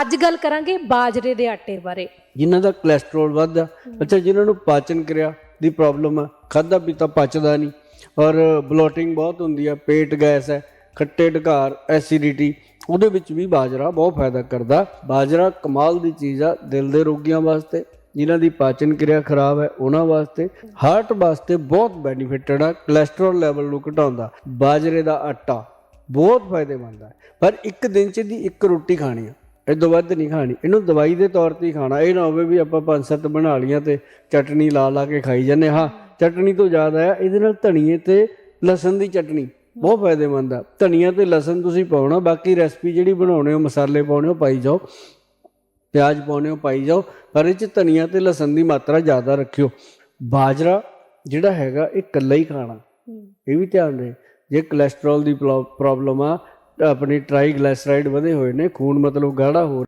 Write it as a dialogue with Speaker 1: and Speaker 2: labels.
Speaker 1: ਅੱਜ ਗੱਲ ਕਰਾਂਗੇ ਬਾਜਰੇ ਦੇ ਆਟੇ ਬਾਰੇ।
Speaker 2: ਜਿਨ੍ਹਾਂ ਦਾ ਕੋਲੇਸਟ੍ਰੋਲ ਵੱਧਦਾ ਅੱਛਾ, ਜਿਨ੍ਹਾਂ ਨੂੰ ਪਾਚਨ ਕਿਰਿਆ ਦੀ ਪ੍ਰੋਬਲਮ ਆ ਖਾਦਾ ਪੀਤਾ ਪਚਦਾ ਨਹੀਂ। ਔਰ ਬਲੋਟਿੰਗ ਬਹੁਤ ਹੁੰਦੀ ਆ, ਪੇਟ ਗੈਸ ਹੈ, ਖੱਟੇ ਢਕਾਰ ਐਸਿਡਿਟੀ ਉਹਦੇ ਵਿੱਚ ਵੀ ਬਾਜਰਾ ਬਹੁਤ ਫਾਇਦਾ ਕਰਦਾ। ਬਾਜਰਾ ਕਮਾਲ ਦੀ ਚੀਜ਼ ਆ, ਦਿਲ ਦੇ ਰੋਗੀਆਂ ਵਾਸਤੇ, ਜਿਨ੍ਹਾਂ ਦੀ ਪਾਚਨ ਕਿਰਿਆ ਖਰਾਬ ਹੈ, ਉਹਨਾਂ ਵਾਸਤੇ। ਹਾਰਟ ਵਾਸਤੇ ਬਹੁਤ ਬੈਨੀਫਿਟਡ ਆ ਕੋਲੇਸਟ੍ਰੋਲ ਲੈਵਲ ਨੂੰ ਘਟਾਉਂਦਾ। ਬਾਜਰੇ ਦਾ ਆਟਾ ਬਹੁਤ ਫਾਇਦੇਮੰਦ ਹੈ ਪਰ ਇੱਕ ਦਿਨ ਚ ਦੀ ਇੱਕ ਰੋਟੀ ਖਾਣੀ ਆ। ਇਹ ਤੋਂ ਵੱਧ ਨਹੀਂ ਖਾਣੀ। ਇਹਨੂੰ ਦਵਾਈ ਦੇ ਤੌਰ ਤੇ ਹੀ ਖਾਣਾ। ਇਹ ਨਾ ਹੋਵੇ ਵੀ ਆਪਾਂ ਪੰਜ ਸੱਤ ਬਣਾ ਲੀਆਂ ਤੇ ਚਟਨੀ ਲਾ ਲਾ ਕੇ ਖਾਈ ਜਾਂਦੇ ਹਾਂ। ਚਟਨੀ ਤੋਂ ਜ਼ਿਆਦਾ ਹੈ ਇਹਦੇ ਨਾਲ ਧਨੀਏ ਤੇ ਲਸਣ ਦੀ ਚਟਨੀ ਬਹੁਤ ਫਾਇਦੇਮੰਦ ਆ। ਧਨੀਆ ਤੇ ਲਸਣ ਤੁਸੀਂ ਪਾਉਣਾ ਬਾਕੀ ਰੈਸਪੀ ਜਿਹੜੀ ਬਣਾਉਣੇ ਹੋ ਮਸਾਲੇ ਪਾਉਣੇ ਹੋ ਪਾਈ ਜਾਓ। ਪਿਆਜ਼ ਪਾਉਣੇ ਹੋ ਪਾਈ ਜਾਓ। ਪਰ ਇਹ ਚ ਧਨੀਆ ਤੇ ਲਸਣ ਦੀ ਮਾਤਰਾ ਜ਼ਿਆਦਾ ਰੱਖਿਓ। ਬਾਜਰਾ ਜਿਹੜਾ ਹੈਗਾ ਇਹ ਇਕੱਲਾ ਹੀ ਖਾਣਾ। ਇਹ ਵੀ ਧਿਆਨ ਦੇ। ਜੇ ਕੋਲੇਸਟ੍ਰੋਲ ਦੀ ਪ੍ਰੋਬਲਮ ਆ ਆਪਣੀ ਟ੍ਰਾਈਗਲਾਈਸਰਾਈਡ ਵਧੇ ਹੋਏ ਨੇ ਖੂਨ ਮਤਲਬ ਗਾੜਾ ਹੋ